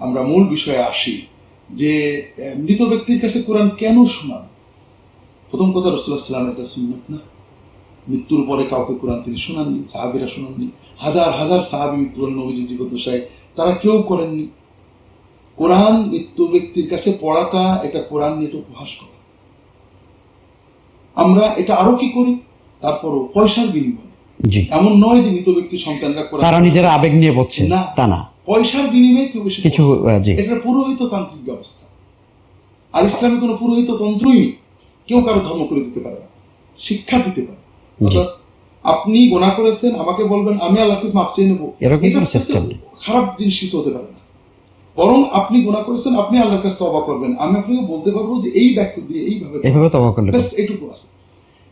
আমরা মূল বিষয়ে আসি যে মৃত ব্যক্তির কাছে কোরআন কেন শোনান প্রথম কথা রসুল্লাহ সাল্লাম এটা সুন্নত না। মৃত্যুর পরে কাউকে কোরআন তিনি শোনাননি সাহাবিরা শোনাননি হাজার হাজার সাহাবি মৃত্যুর নবীজি জীবদ্দশায় তারা কেউ করেননি। কোরআন মৃত্যু ব্যক্তির কাছে পড়াটা এটা কোরআন নিয়ে উপহাস করা। আমরা এটা আরও কি করি? তারপরও পয়সার বিনিময়ে। এমন নয় যে মৃত ব্যক্তির সন্তানরা তারা নিজেরা আবেগ নিয়ে পড়ছে। না। তা না। পয়সার বিনিময়ে কেউ বেশি কিছু জি। এটা পুরোহিত তান্ত্রিক ব্যবস্থা। আর ইসলামে কোনো পুরোহিত তন্ত্রই নেই। কেউ কারও ধর্ম করে দিতে পারে না। শিক্ষা দিতে পারে আপনি গোনা করেছেন আমাকে বলবেন আমি আল্লাহকে মাপ চেয়ে নেব। খারাপ জিনিস কিছু হতে পারে না। বরং আপনি গোনা করেছেন আপনি আল্লাহর কাছে তবা করবেন। আমি আপনাকে বলতে পারব যে এই বাক্য দিয়ে এইভাবে। এভাবে তবা করলে এটুকু আছে।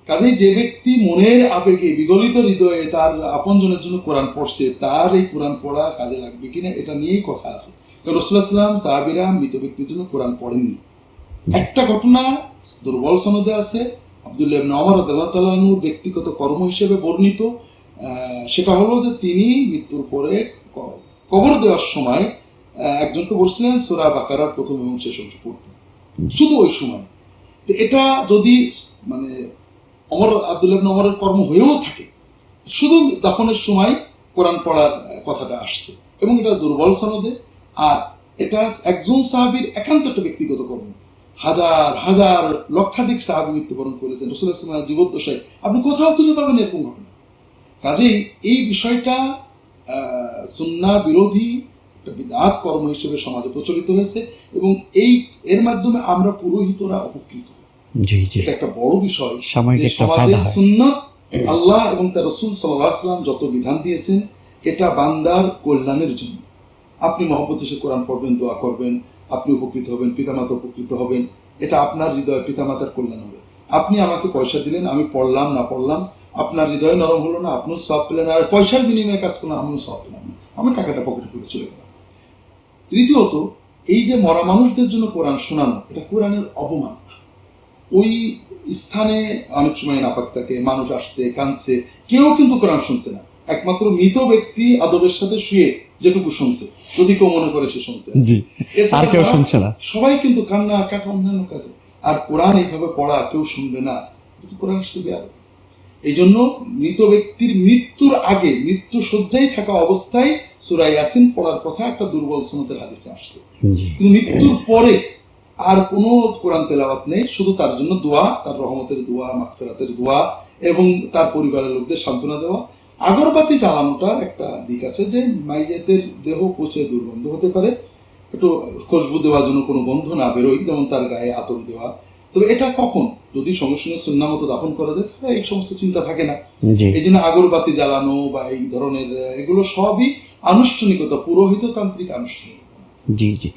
কাজেই যে ব্যক্তি মনের আবেগে বিগলিত হৃদয়ে তার আপনজনের জন্য কোরআন পড়ছে, তার এই কোরআন পড়া কাজে লাগবে কিনা এটা নিয়েই কথা আছে। কারণ রসুল্লাহাম সাহাবিরা মৃত ব্যক্তির জন্য কোরআন পড়েননি। একটা ঘটনা দুর্বল সনদে আছে। আব্দুল্লাহ ইবনে ওমর রাদিয়াল্লাহু ব্যক্তিগত কর্ম হিসেবে বর্ণিত। সেটা হলো যে তিনি মৃত্যুর পরে কবর দেওয়ার সময় একজনকে বলছিলেন, সোরা বাকারার প্রথম এবং শেষ অংশ পড়তে। শুধু ওই সময়। তো এটা যদি মানে অমর আব্দুল্লাহ ওমরের কর্ম হয়েও থাকে। শুধু দাফনের সময় কোরআন পড়ার কথাটা আসছে এবং এটা দুর্বল সনদে। আর এটা একজন সাহাবীর একান্ত একটা ব্যক্তিগত কর্ম। হাজার হাজার লক্ষাধিক সাহাবী মৃত্যুবরণ করেছেন। রসুল্লাহ জীবদ্দশায়। আপনি কোথাও খুঁজে পাবেন এরকম ঘটনা। কাজেই এই বিষয়টা আহ, সুন্নাহ বিরোধী বিদাত কর্ম হিসেবে সমাজে প্রচলিত হয়েছে এবং এই এর মাধ্যমে আমরা পুরোহিতরা উপকৃত। জি জি। এটা একটা বড় বিষয় সাময়িক একটা হয় সুন্নাত আল্লাহ এবং তার রসুল সাল্লাম যত বিধান দিয়েছেন এটা বান্দার কল্যাণের জন্য। আপনি মহব্বত এসে কোরআন পড়বেন দোয়া করবেন আপনি উপকৃত হবেন পিতামাতা উপকৃত হবেন এটা আপনার হৃদয় পিতামাতার কল্যাণ হবে। আপনি আমাকে পয়সা দিলেন আমি পড়লাম না পড়লাম আপনার হৃদয় নরম হলো না আপনিও সব পেলেন আর পয়সার বিনিময়ে কাজ করলাম আমিও সব পেলাম না। আমি টাকাটা পকেটে করে চলে গেলাম। তৃতীয়ত এই যে মরা মানুষদের জন্য কোরআন শোনানো এটা কোরআনের অপমান। ওই স্থানে অনেক সময় নাপাক থাকে মানুষ আসছে কাঁদছে কেউ কিন্তু কোরআন শুনছে না। একমাত্র মৃত ব্যক্তি আদবের সাথে শুয়ে যেটুকু শুনছে যদি কেউ মনে করে সে শুনছে। জি আর কেউ শুনছে না। সবাই কিন্তু কান্না কাটা অন্যান্য কাজে। আর কোরআন এইভাবে পড়া কেউ শুনবে না কোরআন শুনবে আর এই জন্য মৃত ব্যক্তির মৃত্যুর আগে মৃত্যু শয্যায় থাকা অবস্থায় সুরাই ইয়াসিন পড়ার কথা একটা দুর্বল সনতের হাদিসে আসছে। কিন্তু মৃত্যুর পরে আর কোনো কোরআন তেলাওয়াত নেই শুধু তার জন্য দোয়া তার রহমতের দোয়া মাগফিরাতের দোয়া এবং তার পরিবারের লোকদের সান্ত্বনা দেওয়া। আগরবাতি জ্বালানোটার একটা দিক আছে যে মাইয়াতের দেহ পচে দুর্গন্ধ হতে পারে। একটু খুশবু দেওয়ার জন্য কোনো গন্ধ না বেরোয় যেমন তার গায়ে আতর দেওয়া। তবে এটা কখন? যদি সঙ্গে সঙ্গে সুন্না মতো দাফন করা যায় তাহলে এই সমস্ত চিন্তা থাকে না। এই জন্য আগরবাতি জ্বালানো বা এই ধরনের এগুলো সবই আনুষ্ঠানিকতা পুরোহিত তান্ত্রিক আনুষ্ঠানিকতা। জি জি।